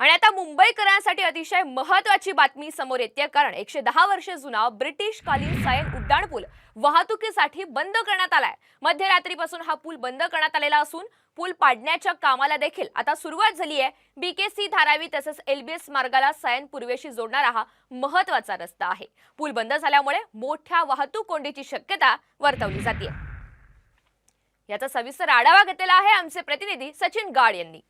आणि आता मुंबईकरांसाठी अतिशय महत्वाची बातमी समोर येते कारण एकशे दहा वर्ष जुना ब्रिटिश कालीन सायन उड्डाण पूल वाहतुकीसाठी बंद करण्यात आलाय. मध्यरात्रीपासून हा पूल बंद करण्यात आलेला असून पूल पाडण्याच्या कामाला देखील आता सुरुवात झाली आहे. बीकेसी धारावी तसंच एलबीएस मार्गाला सायन पूर्वेशी जोडणारा हा महत्त्वाचा रस्ता आहे. पूल बंद झाल्यामुळे मोठ्या वाहतूक कोंडीची शक्यता वर्तवली जाते. याचा सविस्तर आढावा घेतलेला आहे आमचे प्रतिनिधी सचिन गाड यांनी.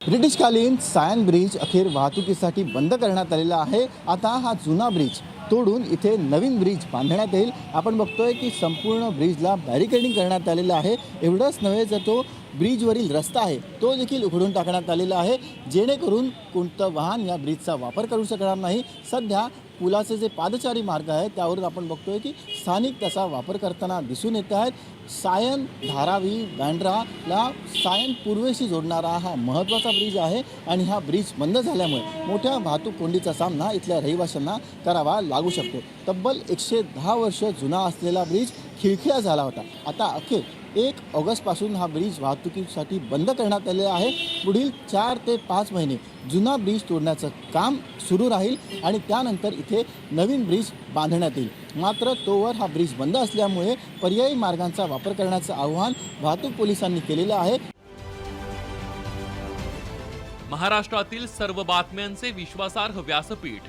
ब्रिटिशकालीन सायन ब्रिज अखेर वाहतुकीसाठी बंद करण्यात आलेला आहे. आता हा जुना ब्रिज तोडून इथे नवीन ब्रिज बांधण्यात येईल. आपण बघतोय की संपूर्ण ब्रिजला बॅरिकेडिंग करण्यात आलेलं आहे. एवढंच नव्हे तर तो ब्रिजवरील रस्ता आहे. तो देखील उघडून टाकण्यात आलेला आहे. जेणेकरून कोणतं वाहन या ब्रिजचा वापर करू शकणार नाही. सध्या पुलाचे जे पादचारी मार्ग आहेत त्यावरून आपण बघतोय की स्थानिक त्याचा वापर करताना दिसून येत आहेत. सायन धारावी बँड्राला सायन पूर्वेशी जोडणारा हा महत्त्वाचा ब्रिज आहे आणि हा ब्रिज बंद झाल्यामुळे मोठ्या वाहतूक कोंडीचा सामना इथल्या रहिवाशांना करावा लागू शकतो. तब्बल एकशे दहा वर्ष जुना असलेला ब्रिज खिळखिळा झाला होता. आता अखेर एक ऑगस्टपासून हा ब्रिज वाहतुकीसाठी बंद करण्यात आलेला आहे. पुढील चार ते पाच महिने जुना ब्रिज तोडण्याचं काम सुरू राहील आणि त्यानंतर इथे नवीन ब्रिज बांधण्यात येईल. मात्र तोवर हा ब्रिज बंद असल्यामुळे पर्यायी मार्गांचा वापर करण्याचं आव्हान वाहतूक पोलिसांनी केलेलं आहे. महाराष्ट्रातील सर्व बातम्यांचे विश्वासार्ह व्यासपीठ